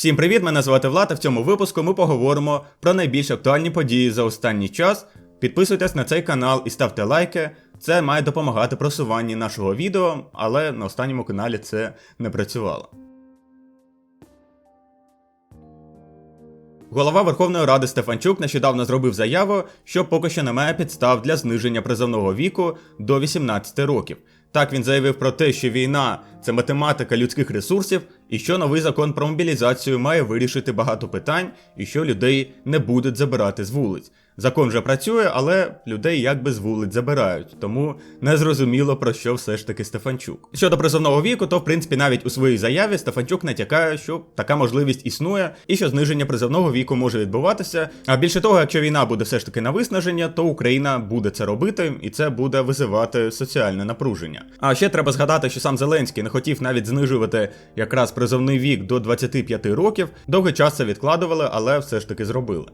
Всім привіт! Мене звати Влад, а в цьому випуску ми поговоримо про найбільш актуальні події за останній час. Підписуйтесь на цей канал і ставте лайки. Це має допомагати просуванні нашого відео, але на останньому каналі це не працювало. Голова Верховної Ради Стефанчук нещодавно зробив заяву, що поки що немає підстав для зниження призовного віку до 18 років. Так він заявив про те, що війна це математика людських ресурсів, і що новий закон про мобілізацію має вирішити багато питань, і що людей не будуть забирати з вулиць. Закон вже працює, але людей якби з вулиць забирають, тому не зрозуміло про що все ж таки Стефанчук. Щодо призовного віку, то в принципі навіть у своїй заяві Стефанчук натякає, що така можливість існує, і що зниження призовного віку може відбуватися. А більше того, якщо війна буде все ж таки на виснаження, то Україна буде це робити, і це буде визивати соціальне напруження. А ще треба згадати, що сам Зеленський не хотів навіть знижувати якраз призовний вік до 25 років. Довгий час це відкладували, але все ж таки зробили.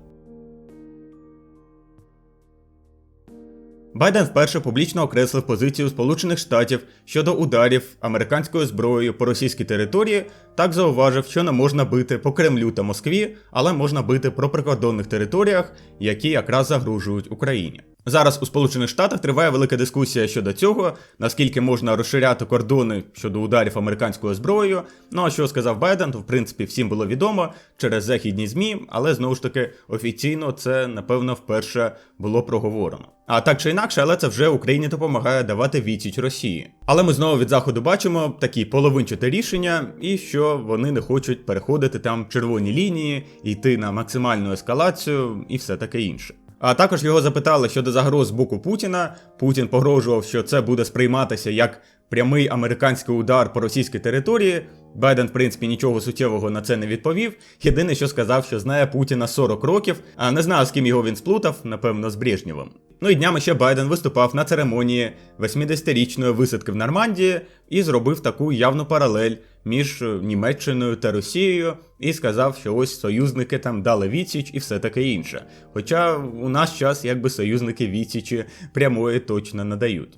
Байден вперше публічно окреслив позицію Сполучених Штатів щодо ударів американською зброєю по російській території, так зауважив, що не можна бити по Кремлю та Москві, але можна бити по прикордонних територіях, які якраз загрожують Україні. Зараз у Сполучених Штатах триває велика дискусія щодо цього, наскільки можна розширяти кордони щодо ударів американською зброєю. Ну а що сказав Байден, то в принципі всім було відомо через західні змі, але знову ж таки офіційно це напевно вперше було проговорено. А так чи інакше, але це вже Україні допомагає давати відсіч Росії. Але ми знову від заходу бачимо такі половинчате рішення, і що вони не хочуть переходити там червоні лінії, йти на максимальну ескалацію і все таке інше. А також його запитали щодо загроз з боку Путіна. Путін погрожував, що це буде сприйматися як прямий американський удар по російській території. Байден, в принципі, нічого суттєвого на це не відповів. Єдине, що сказав, що знає Путіна 40 років, а не знав, з ким його він сплутав, напевно, з Брежнєвим. Ну і днями ще Байден виступав на церемонії 80-річної висадки в Нормандії і зробив таку явну паралель між Німеччиною та Росією, і сказав, що ось союзники там дали відсіч і все таке інше. Хоча у наш час якби союзники відсічі прямої точно надають.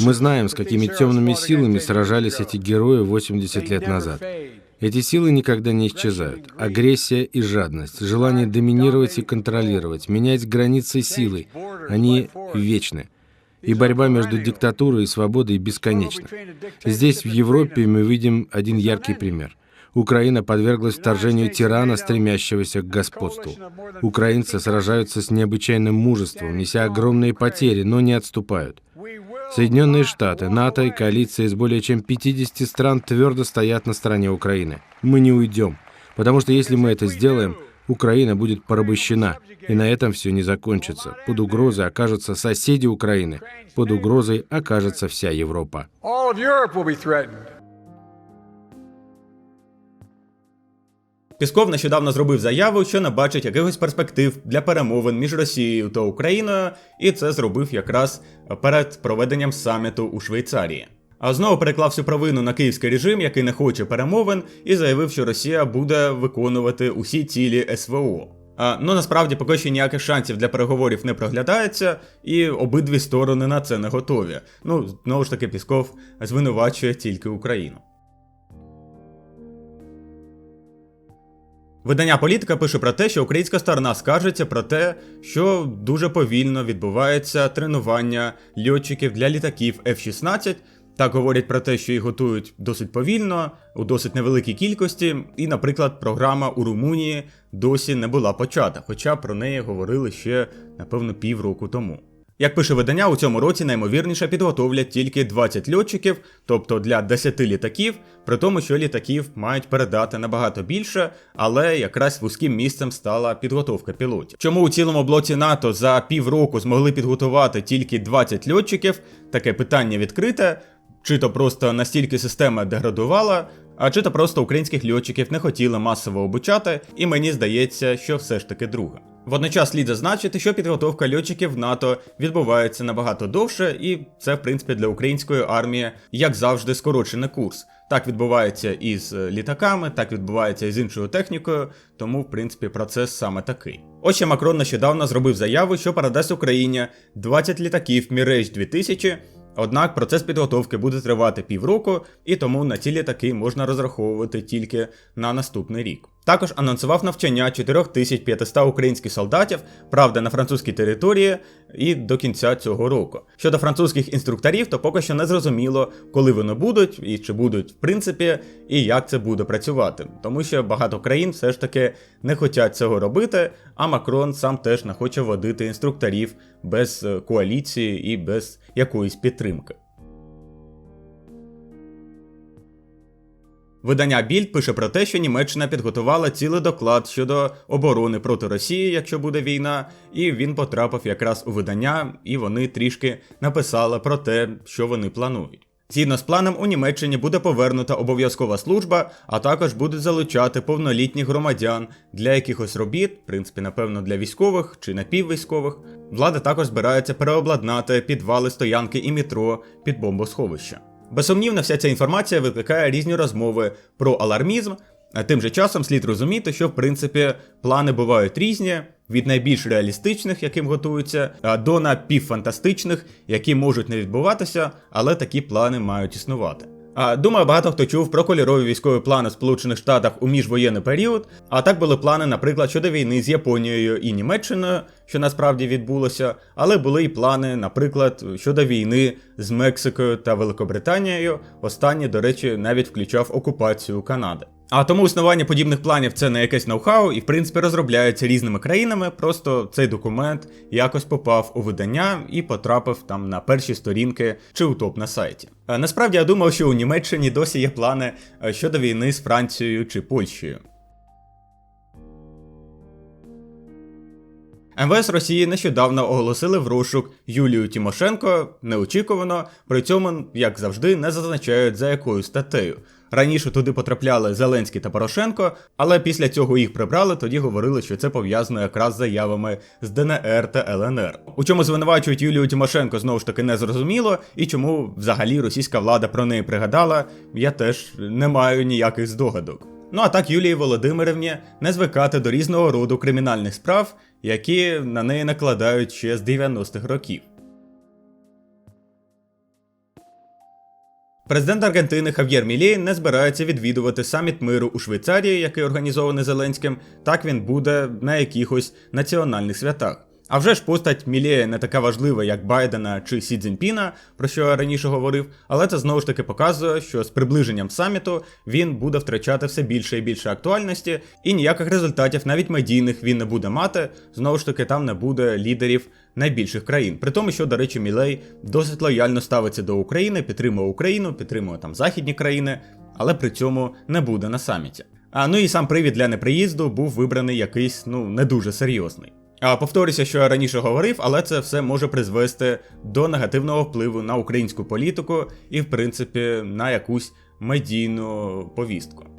Мы знаем, с какими темными силами сражались эти герои 80 лет назад. Эти силы никогда не исчезают. Агрессия и жадность, желание доминировать и контролировать, менять границы силы, они вечны. И борьба между диктатурой и свободой бесконечна. Здесь, в Европе, мы видим один яркий пример. Украина подверглась вторжению тирана, стремящегося к господству. Украинцы сражаются с необычайным мужеством, неся огромные потери, но не отступают. Соединенные Штаты, НАТО и коалиция из более чем 50 стран твердо стоят на стороне Украины. Мы не уйдем, потому что если мы это сделаем, Украина будет порабощена, и на этом все не закончится. Под угрозой окажутся соседи Украины, под угрозой окажется вся Европа. Пісков нещодавно зробив заяву, що не бачить якихось перспектив для перемовин між Росією та Україною, і це зробив якраз перед проведенням саміту у Швейцарії. А знову переклав всю провину на київський режим, який не хоче перемовин, і заявив, що Росія буде виконувати усі цілі СВО. А, ну насправді поки що ніяких шансів для переговорів не проглядається, і обидві сторони на це не готові. Ну знову ж таки, Пісков звинувачує тільки Україну. Видання політика пише про те, що українська сторона скаржиться про те, що дуже повільно відбувається тренування льотчиків для літаків F-16. Так говорять про те, що їх готують досить повільно, у досить невеликій кількості, і, наприклад, програма у Румунії досі не була почата, хоча про неї говорили ще, напевно, півроку тому. Як пише видання, у цьому році наймовірніше підготовлять тільки 20 льотчиків, тобто для 10 літаків, при тому, що літаків мають передати набагато більше, але якраз вузьким місцем стала підготовка пілотів. Чому у цілому блоці НАТО за півроку змогли підготувати тільки 20 льотчиків? Таке питання відкрите. Чи то просто настільки система деградувала, а чи то просто українських льотчиків не хотіли масово обучати, і мені здається, що все ж таки друга. Водночас слід зазначити, що підготовка льотчиків НАТО відбувається набагато довше, і це, в принципі, для української армії, як завжди, скорочений курс. Так відбувається і з літаками, так відбувається і з іншою технікою, тому, в принципі, процес саме такий. Ось Макрон нещодавно зробив заяву, що передасть Україні 20 літаків Міреж 2000 Однак процес підготовки буде тривати півроку, і тому на ці літаки можна розраховувати тільки на наступний рік. Також анонсував навчання 4500 українських солдатів, правда, на французькій території і до кінця цього року. Щодо французьких інструкторів, то поки що не зрозуміло, коли вони будуть і чи будуть в принципі, і як це буде працювати. Тому що багато країн все ж таки не хочуть цього робити, а Макрон сам теж не хоче водити інструкторів без е, коаліції і без якоїсь підтримки. Видання Більд пише про те, що Німеччина підготувала цілий доклад щодо оборони проти Росії, якщо буде війна, і він потрапив якраз у видання, і вони трішки написали про те, що вони планують. Згідно з планом, у Німеччині буде повернута обов'язкова служба, а також будуть залучати повнолітніх громадян для якихось робіт, в принципі, напевно, для військових чи напіввійськових. Влада також збирається переобладнати підвали стоянки і метро під бомбосховища. Безсумнівно, вся ця інформація викликає різні розмови про алармізм. Тим же часом слід розуміти, що в принципі плани бувають різні, від найбільш реалістичних, яким готуються, до напівфантастичних, які можуть не відбуватися, але такі плани мають існувати. А думаю, багато хто чув про кольорові військові плани Сполучених Штатах у міжвоєнний період. А так були плани, наприклад, щодо війни з Японією і Німеччиною, що насправді відбулося, але були і плани, наприклад, щодо війни з Мексикою та Великобританією. Останній, до речі, навіть включав окупацію Канади. А тому існування подібних планів це не якесь ноу-хау і в принципі розробляється різними країнами. Просто цей документ якось попав у видання і потрапив там на перші сторінки чи у топ на сайті. Е, Насправді я думав, що у Німеччині досі є плани е, щодо війни з Францією чи Польщею. МВС Росії нещодавно оголосили в розшук Юлію Тимошенко неочікувано, при цьому, як завжди, не зазначають за якою статтею. Раніше туди потрапляли Зеленський та Порошенко, але після цього їх прибрали, тоді говорили, що це пов'язано якраз з заявами з ДНР та ЛНР. У чому звинувачують Юлію Тимошенко знову ж таки не зрозуміло, і чому взагалі російська влада про неї пригадала, я теж не маю ніяких здогадок. Ну а так Юлії Володимирівні не звикати до різного роду кримінальних справ, які на неї накладають ще з 90-х років. Президент Аргентини Хав'єр Мілей не збирається відвідувати саміт миру у Швейцарії, який організований Зеленським, так він буде на якихось національних святах. А вже ж постать Мілея не така важлива, як Байдена чи Сі Цзіньпіна, про що я раніше говорив, але це знову ж таки показує, що з приближенням саміту він буде втрачати все більше і більше актуальності, і ніяких результатів, навіть медійних, він не буде мати. Знову ж таки, там не буде лідерів найбільших країн. При тому, що, до речі, Мілей досить лояльно ставиться до України, підтримує Україну, підтримує там західні країни, але при цьому не буде на саміті. А ну і сам привід для неприїзду був вибраний якийсь, ну, не дуже серйозний. Повторюся, що я раніше говорив, але це все може призвести до негативного впливу на українську політику і, в принципі, на якусь медійну повістку.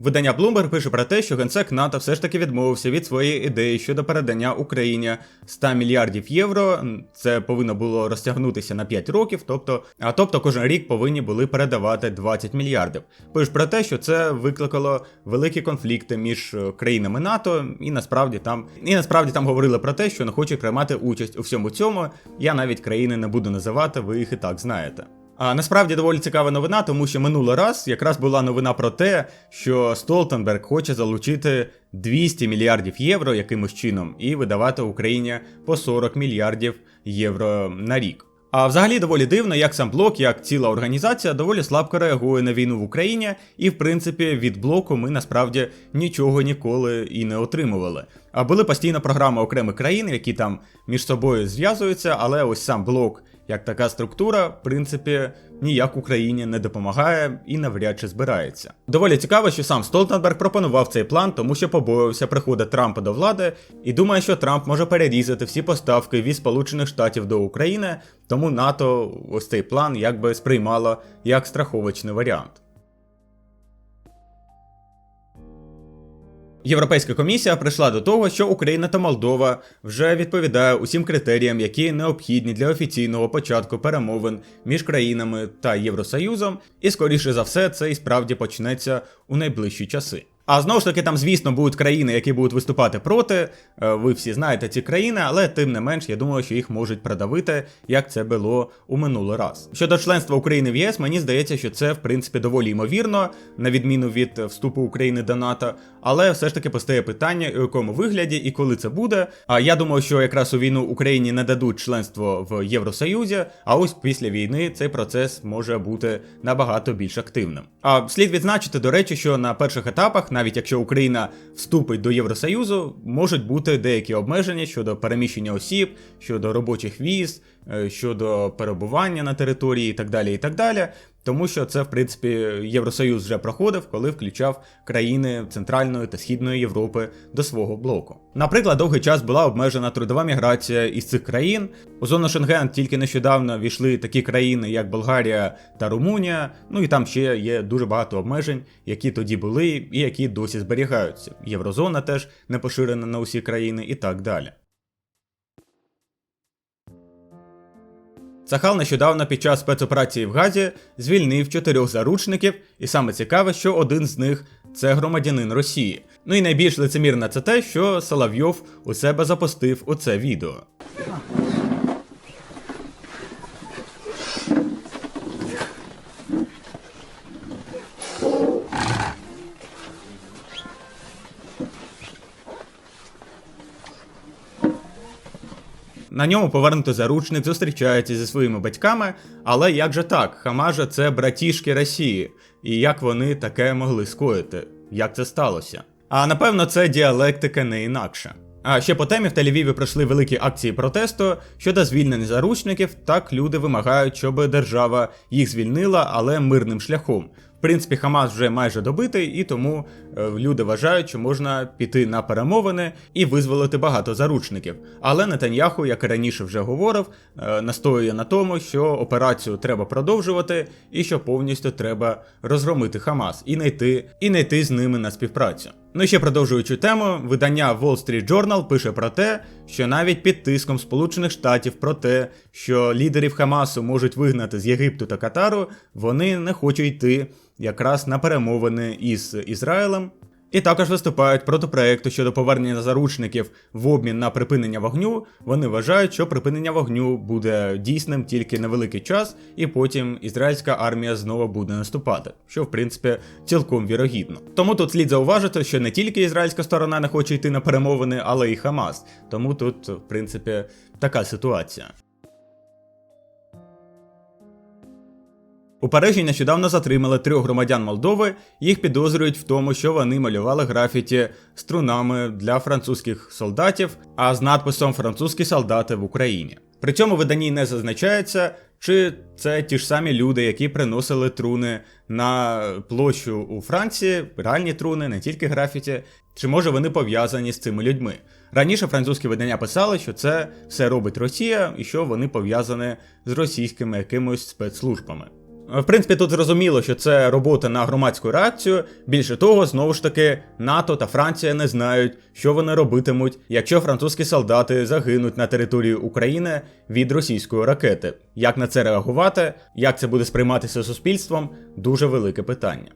Видання Bloomberg пише про те, що генсек НАТО все ж таки відмовився від своєї ідеї щодо передання Україні 100 мільярдів євро. Це повинно було розтягнутися на 5 років, тобто, а тобто кожен рік повинні були передавати 20 мільярдів. Пише про те, що це викликало великі конфлікти між е, країнами НАТО, і насправді там і насправді там говорили про те, що не хочуть приймати участь у всьому цьому. Я навіть країни не буду називати, ви їх і так знаєте. А насправді доволі цікава новина, тому що минулий раз якраз була новина про те, що Столтенберг хоче залучити 200 мільярдів євро якимось чином і видавати Україні по 40 мільярдів євро на рік. А взагалі доволі дивно, як сам блок, як ціла організація доволі слабко реагує на війну в Україні, і в принципі від блоку ми насправді нічого ніколи і не отримували. А були постійно програми окремих країн, які там між собою зв'язуються, але ось сам блок як така структура, в принципі, ніяк Україні не допомагає і навряд чи збирається. Доволі цікаво, що сам Столтенберг пропонував цей план, тому що побоювався приходу Трампа до влади, і думає, що Трамп може перерізати всі поставки від Сполучених Штатів до України, тому НАТО ось цей план якби сприймало як страховочний варіант. Європейська комісія прийшла до того, що Україна та Молдова вже відповідає усім критеріям, які необхідні для офіційного початку перемовин між країнами та Євросоюзом, і скоріше за все це і справді почнеться у найближчі часи. А знову ж таки, там, звісно, будуть країни, які будуть виступати проти. Е, Ви всі знаєте ці країни, але тим не менш, я думаю, що їх можуть продавити, як це було у минулий раз. Щодо членства України в ЄС, мені здається, що це в принципі доволі ймовірно, на відміну від вступу України до НАТО. Але все ж таки постає питання, у якому вигляді і коли це буде. А я думаю, що якраз у війну Україні не дадуть членство в Євросоюзі, а ось після війни цей процес може бути набагато більш активним. А слід відзначити, до речі, що на перших етапах, навіть якщо Україна вступить до Євросоюзу, можуть бути деякі обмеження щодо переміщення осіб, щодо робочих віз, щодо перебування на території і так далі. і так далі. Тому що це, в принципі, Євросоюз вже проходив, коли включав країни Центральної та Східної Європи до свого блоку. Наприклад, довгий час була обмежена трудова міграція із цих країн. У зону Шенген тільки нещодавно війшли такі країни, як Болгарія та Румунія. Ну і там ще є дуже багато обмежень, які тоді були і які досі зберігаються. Єврозона теж не поширена на усі країни і так далі. Сахал нещодавно під час спецоперації в Газі звільнив чотирьох заручників, і саме цікаве, що один з них це громадянин Росії. Ну і найбільш лицемірне це те, що Соловйов у себе запустив у це відео. На ньому повернутий заручник зустрічається зі своїми батьками, але як же так? Хамажа це братішки Росії, і як вони таке могли скоїти? Як це сталося? А напевно, це діалектика не інакше. А ще по темі в Тель-Авіві пройшли великі акції протесту щодо звільнення заручників. Так люди вимагають, щоб держава їх звільнила, але мирним шляхом. В принципі, Хамас вже майже добитий, і тому е, люди вважають, що можна піти на перемовини і визволити багато заручників. Але Нетаньяху, як і раніше вже говорив, е, настоює на тому, що операцію треба продовжувати, і що повністю треба розгромити Хамас і знайти і знайти з ними на співпрацю. Ну і ще продовжуючи тему, видання Wall Street Journal пише про те, що навіть під тиском Сполучених Штатів про те, що лідерів Хамасу можуть вигнати з Єгипту та Катару, вони не хочуть йти якраз на перемовини із Ізраїлем. І також виступають проти проекту щодо повернення заручників в обмін на припинення вогню. Вони вважають, що припинення вогню буде дійсним тільки невеликий час, і потім ізраїльська армія знову буде наступати, що в принципі цілком вірогідно. Тому тут слід зауважити, що не тільки ізраїльська сторона не хоче йти на перемовини, але й Хамас. Тому тут, в принципі, така ситуація. У Парижі нещодавно затримали трьох громадян Молдови. Їх підозрюють в тому, що вони малювали графіті струнами для французьких солдатів, а з надписом Французькі солдати в Україні. При цьому виданні не зазначається, чи це ті ж самі люди, які приносили труни на площу у Франції, реальні труни, не тільки графіті, чи може вони пов'язані з цими людьми. Раніше французькі видання писали, що це все робить Росія і що вони пов'язані з російськими якимось спецслужбами. В принципі, тут зрозуміло, що це робота на громадську реакцію. Більше того, знову ж таки, НАТО та Франція не знають, що вони робитимуть, якщо французькі солдати загинуть на території України від російської ракети. Як на це реагувати, як це буде сприйматися суспільством дуже велике питання.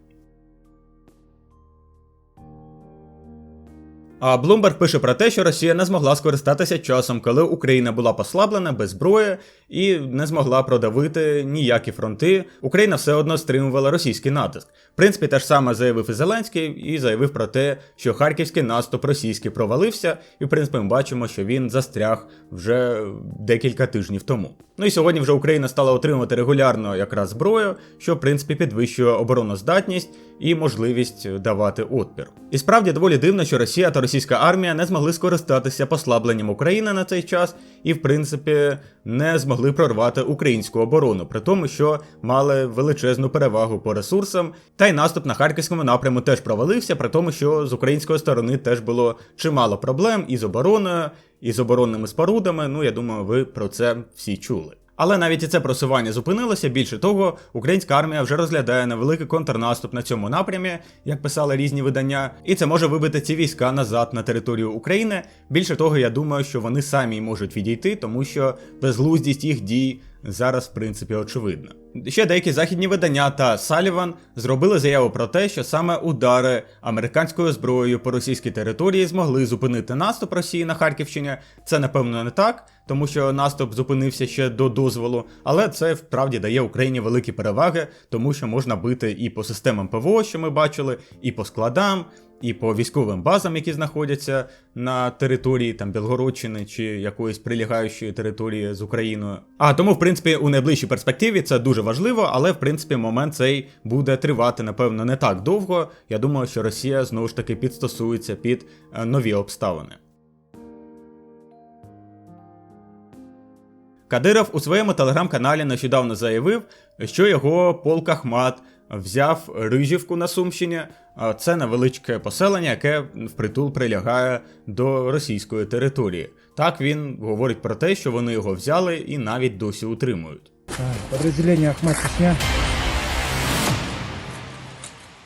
А Блумберг пише про те, що Росія не змогла скористатися часом, коли Україна була послаблена без зброї і не змогла продавити ніякі фронти. Україна все одно стримувала російський натиск. В принципі, те ж саме заявив і Зеленський і заявив про те, що харківський наступ російський провалився, і в принципі ми бачимо, що він застряг вже декілька тижнів тому. Ну і сьогодні вже Україна стала отримувати регулярно якраз зброю, що в принципі підвищує обороноздатність і можливість давати отпір. І справді доволі дивно, що Росія та російська армія не змогли скористатися послабленням України на цей час і, в принципі, не змогли прорвати українську оборону, при тому, що мали величезну перевагу по ресурсам. Та й наступ на харківському напряму теж провалився, при тому, що з української сторони теж було чимало проблем із обороною, і з оборонними спорудами. Ну я думаю, ви про це всі чули. Але навіть і це просування зупинилося. Більше того, українська армія вже розглядає невеликий контрнаступ на цьому напрямі, як писали різні видання, і це може вибити ці війська назад на територію України. Більше того, я думаю, що вони самі можуть відійти, тому що безглуздість їх дій зараз, в принципі, очевидна. Ще деякі західні видання та Саліван зробили заяву про те, що саме удари американською зброєю по російській території змогли зупинити наступ Росії на Харківщині. Це напевно не так, тому що наступ зупинився ще до дозволу, але це вправді дає Україні великі переваги, тому що можна бити і по системам ПВО, що ми бачили, і по складам, і по військовим базам, які знаходяться на території там Білгородщини чи якоїсь прилягаючої території з Україною. А тому, в принципі, у найближчій перспективі це дуже важливо, але в принципі момент цей буде тривати, напевно, не так довго. Я думаю, що Росія знову ж таки підстосується під е, нові обставини. Кадиров у своєму телеграм-каналі нещодавно заявив, що його полк Ахмат взяв Рижівку на Сумщині. Це невеличке поселення, яке впритул прилягає до російської території. Так він говорить про те, що вони його взяли і навіть досі утримують. Подразделение Ахмат Чечня.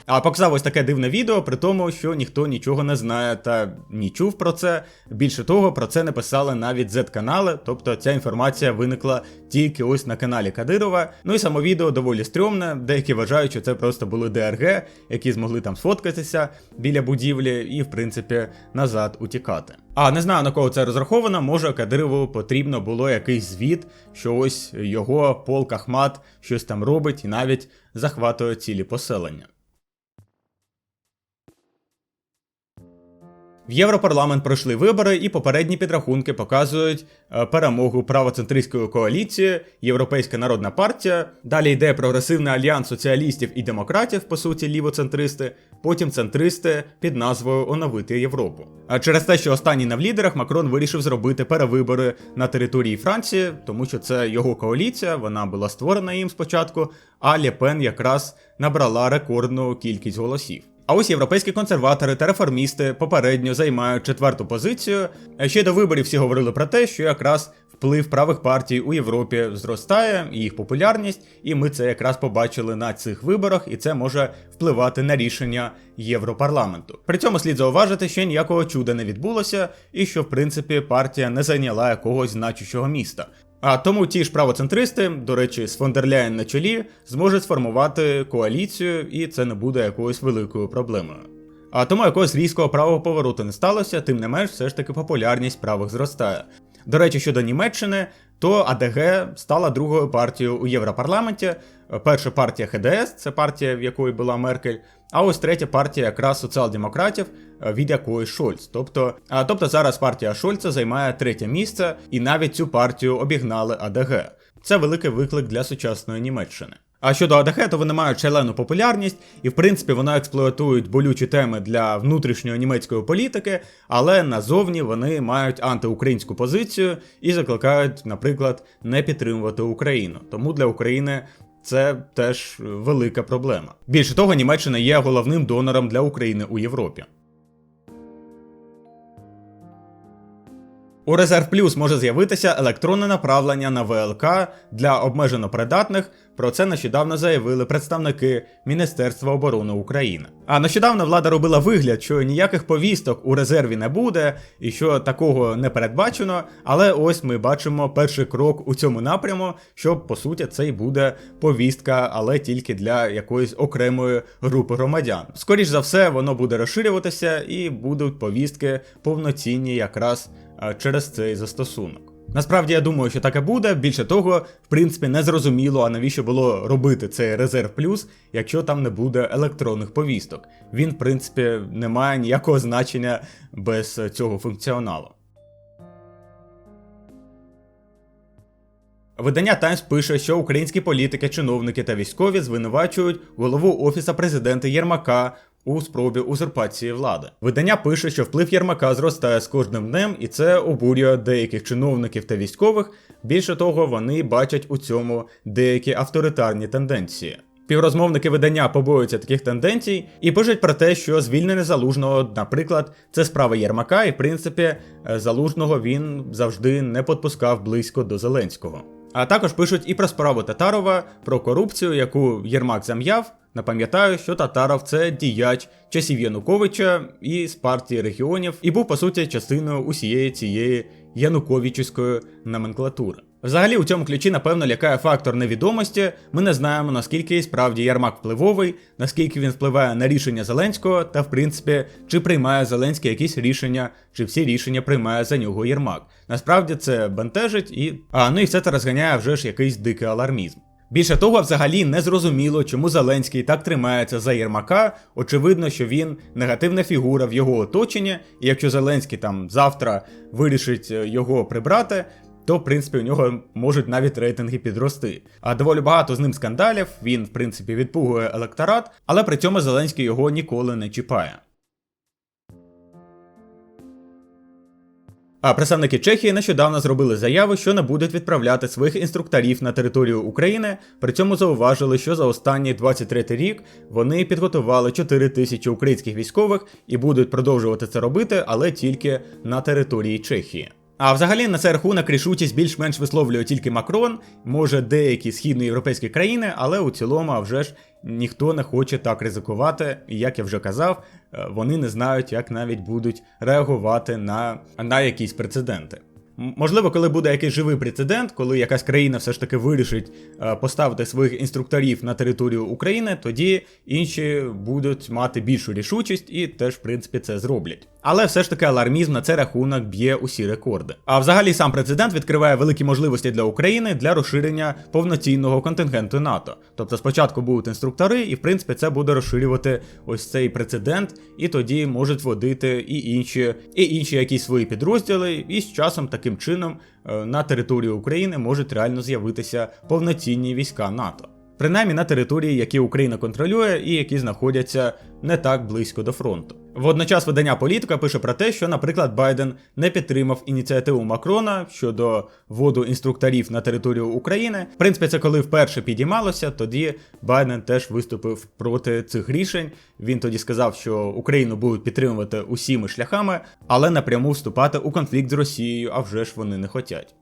А показав ось таке дивне відео, при тому, що ніхто нічого не знає та не чув про це. Більше того, про це не писали навіть Z-канали, тобто ця інформація виникла тільки ось на каналі Кадирова. Ну і само відео доволі стрьомне. Деякі вважають, що це просто були ДРГ, які змогли там сфоткатися біля будівлі і, в принципі, назад утікати. А не знаю на кого це розраховано. Може Кадирову потрібно було якийсь звіт, що ось його полк Ахмат щось там робить і навіть захватує цілі поселення. В Європарламент пройшли вибори, і попередні підрахунки показують е, перемогу правоцентристської коаліції, Європейська народна партія. Далі йде прогресивний альянс соціалістів і демократів, по суті, лівоцентристи, потім центристи під назвою Оновити Європу. А через те, що останній на в лідерах, Макрон вирішив зробити перевибори на території Франції, тому що це його коаліція, вона була створена їм спочатку, а Ле Пен якраз набрала рекордну кількість голосів. А ось європейські консерватори та реформісти попередньо займають четверту позицію. Ще до виборів всі говорили про те, що якраз вплив правих партій у Європі зростає, їх популярність, і ми це якраз побачили на цих виборах, і це може впливати на рішення Європарламенту. При цьому слід зауважити, що ніякого чуда не відбулося, і що в принципі партія не зайняла якогось значущого міста. А тому ті ж правоцентристи, до речі, з Фондерляєн на чолі, зможуть сформувати коаліцію, і це не буде якоюсь великою проблемою. А тому якогось різкого правого повороту не сталося, тим не менш, все ж таки популярність правих зростає. До речі, щодо Німеччини, то АДГ стала другою партією у Європарламенті. Перша партія ХДС, це партія, в якої була Меркель. А ось третя партія якраз соціал-демократів, від якої Шольц. Тобто, а, тобто зараз партія Шольца займає третє місце, і навіть цю партію обігнали АДГ. Це великий виклик для сучасної Німеччини. А щодо АДГ, то вони мають шалену популярність, і в принципі вони експлуатують болючі теми для внутрішньої німецької політики, але назовні вони мають антиукраїнську позицію і закликають, наприклад, не підтримувати Україну. Тому для України це теж велика проблема. Більше того, Німеччина є головним донором для України у Європі. У Резерв Плюс може з'явитися електронне направлення на ВЛК для обмежено придатних. Про це нещодавно заявили представники Міністерства оборони України. А нещодавно влада робила вигляд, що ніяких повісток у резерві не буде і що такого не передбачено. Але ось ми бачимо перший крок у цьому напряму, що по суті це й буде повістка, але тільки для якоїсь окремої групи громадян. Скоріш за все, воно буде розширюватися і будуть повістки повноцінні якраз через цей застосунок. Насправді я думаю, що таке буде. Більше того, в принципі, не зрозуміло, а навіщо було робити цей резерв плюс, якщо там не буде електронних повісток. Він, в принципі, не має ніякого значення без цього функціоналу. Видання Таймс пише, що українські політики, чиновники та військові звинувачують голову офіса президента Єрмака у спробі узурпації влади. Видання пише, що вплив Єрмака зростає з кожним днем, і це обурює деяких чиновників та військових. Більше того, вони бачать у цьому деякі авторитарні тенденції. Співрозмовники видання побоюються таких тенденцій і пишуть про те, що звільнення залужного, наприклад, це справа Єрмака, і в принципі е, залужного він завжди не підпускав близько до Зеленського. А також пишуть і про справу Татарова, про корупцію, яку Єрмак зам'яв. Напам'ятаю, що Татаров це діяч часів Януковича і з партії регіонів, і був по суті частиною усієї цієї Януковічської номенклатури. Взагалі, у цьому ключі, напевно, лякає фактор невідомості. Ми не знаємо, наскільки справді Ярмак впливовий, наскільки він впливає на рішення Зеленського, та в принципі, чи приймає Зеленський якісь рішення, чи всі рішення приймає за нього Єрмак. Насправді це бентежить і. А ну і все це розганяє вже ж якийсь дикий алармізм. Більше того, взагалі не зрозуміло, чому Зеленський так тримається за Єрмака. Очевидно, що він негативна фігура в його оточенні, і якщо Зеленський там завтра вирішить е, його прибрати, то в принципі у нього можуть навіть рейтинги підрости. А доволі багато з ним скандалів. Він, в принципі, відпугує електорат, але при цьому Зеленський його ніколи не чіпає. А представники Чехії нещодавно зробили заяву, що не будуть відправляти своїх інструкторів на територію України. При цьому зауважили, що за останній 23 рік вони підготували 4 тисячі українських військових і будуть продовжувати це робити, але тільки на території Чехії. А взагалі на цей рахунок рішучість більш-менш висловлює тільки Макрон, може деякі східноєвропейські країни, але у цілому, а вже ж ніхто не хоче так ризикувати. І як я вже казав, е, вони не знають, як навіть будуть реагувати на, на якісь прецеденти. Можливо, коли буде якийсь живий прецедент, коли якась країна все ж таки вирішить е, поставити своїх інструкторів на територію України, тоді інші будуть мати більшу рішучість і теж, в принципі, це зроблять. Але все ж таки алармізм на цей рахунок б'є усі рекорди. А взагалі сам президент відкриває великі можливості для України для розширення повноцінного контингенту НАТО. Тобто спочатку будуть інструктори, і в принципі це буде розширювати ось цей прецедент, і тоді можуть вводити і інші, і інші якісь свої підрозділи, і з часом таким чином е, на території України можуть реально з'явитися повноцінні війська НАТО. Принаймні на території, які Україна контролює і які знаходяться не так близько до фронту. Водночас видання політика пише про те, що, наприклад, Байден не підтримав ініціативу Макрона щодо вводу інструкторів на територію України. В принципі, це коли вперше підіймалося, тоді Байден теж виступив проти цих рішень. Він тоді сказав, що Україну будуть підтримувати усіми шляхами, але напряму вступати у конфлікт з Росією, а вже ж вони не хотять.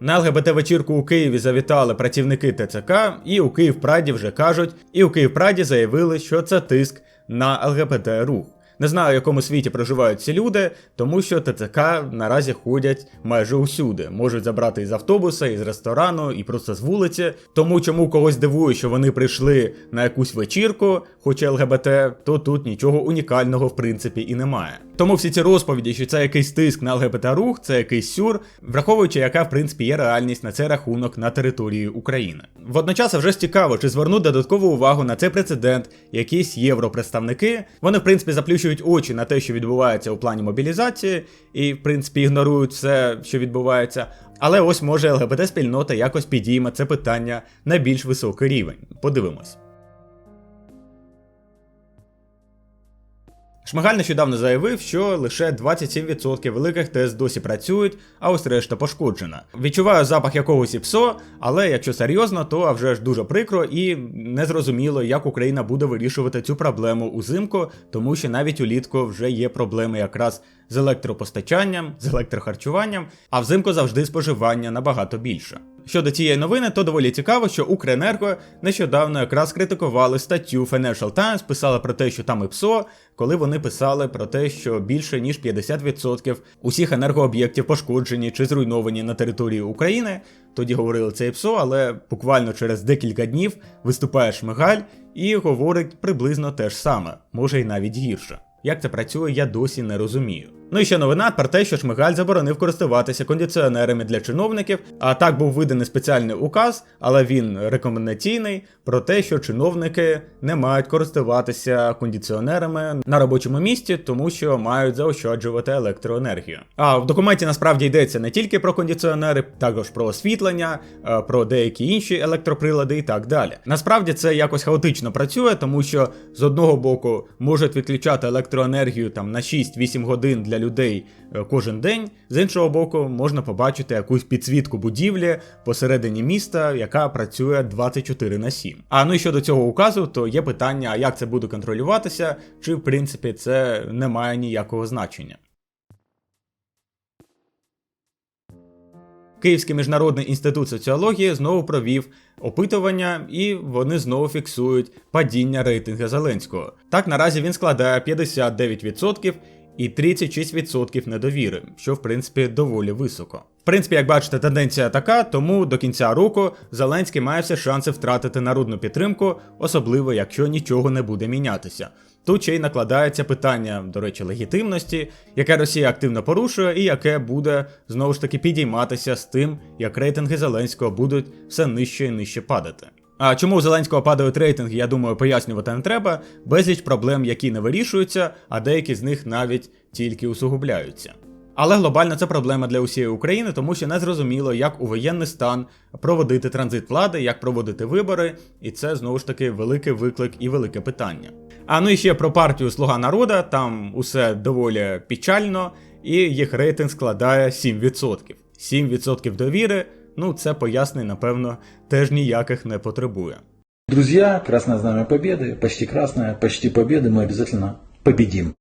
На ЛГБТ-вечірку у Києві завітали працівники ТЦК, і у Київпраді вже кажуть, і у Київпраді заявили, що це тиск на ЛГБТ рух. Не знаю, в якому світі проживають ці люди, тому що ТЦК наразі ходять майже усюди. Можуть забрати із автобуса, із ресторану, і просто з вулиці. Тому чому когось дивує, що вони прийшли на якусь вечірку, хоча ЛГБТ, то тут нічого унікального в принципі і немає. Тому всі ці розповіді, що це якийсь тиск на ЛГБТ рух, це якийсь сюр, враховуючи, яка в принципі є реальність на цей рахунок на території України. Водночас вже цікаво, чи звернуть додаткову увагу на цей прецедент якісь європредставники. Вони, в принципі, заплющують очі на те, що відбувається у плані мобілізації, і, в принципі, ігнорують все, що відбувається. Але ось може ЛГБТ-спільнота якось підійме це питання на більш високий рівень. Подивимось. Шмигаль нещодавно заявив, що лише 27% великих ТЕС досі працюють, а ось решта пошкоджена. Відчуваю запах якогось ІПСО, але якщо серйозно, то а вже ж дуже прикро і незрозуміло, як Україна буде вирішувати цю проблему узимку, тому що навіть улітку вже є проблеми якраз з електропостачанням, з електрохарчуванням, а взимку завжди споживання набагато більше. Щодо цієї новини, то доволі цікаво, що Укренерго нещодавно якраз критикували статтю Financial Times, писали про те, що там ІПСО, коли вони писали про те, що більше ніж 50% усіх енергооб'єктів пошкоджені чи зруйновані на території України. Тоді говорили це ІПСО, але буквально через декілька днів виступає Шмигаль і говорить приблизно те ж саме, може й навіть гірше. Як це працює, я досі не розумію. Ну і ще новина про те, що Шмигаль заборонив користуватися кондиціонерами для чиновників. А так був виданий спеціальний указ, але він рекомендаційний про те, що чиновники не мають користуватися кондиціонерами на робочому місці, тому що мають заощаджувати електроенергію. А в документі насправді йдеться не тільки про кондиціонери, також про освітлення, е, про деякі інші електроприлади і так далі. Насправді це якось хаотично працює, тому що з одного боку можуть відключати електроенергію там на 6-8 годин для людей е, кожен день. З іншого боку, можна побачити якусь підсвітку будівлі посередині міста, яка працює 24 на 7. А ну і щодо цього указу, то є питання, як це буде контролюватися, чи в принципі це не має ніякого значення. Київський міжнародний інститут соціології знову провів опитування, і вони знову фіксують падіння рейтингу Зеленського. Так наразі він складає 59%, і 36% недовіри, що в принципі доволі високо. В принципі, як бачите, тенденція така, тому до кінця року Зеленський має всі шанси втратити народну підтримку, особливо якщо нічого не буде мінятися. Тут ще й накладається питання, до речі, легітимності, яке Росія активно порушує, і яке буде знову ж таки підійматися з тим, як рейтинги Зеленського будуть все нижче і нижче падати. А чому у Зеленського падають рейтинги, я думаю, пояснювати не треба. Безліч проблем, які не вирішуються, а деякі з них навіть тільки усугубляються. Але глобально це проблема для усієї України, тому що не зрозуміло, як у воєнний стан проводити транзит влади, як проводити вибори, і це знову ж таки великий виклик і велике питання. А ну і ще про партію Слуга народа, там усе доволі печально, і їх рейтинг складає 7%. 7% довіри, ну це пояснень, напевно, теж ніяких не потребує. Друзья, красное знамя победы, почти красное, почти победы, мы обязательно победим.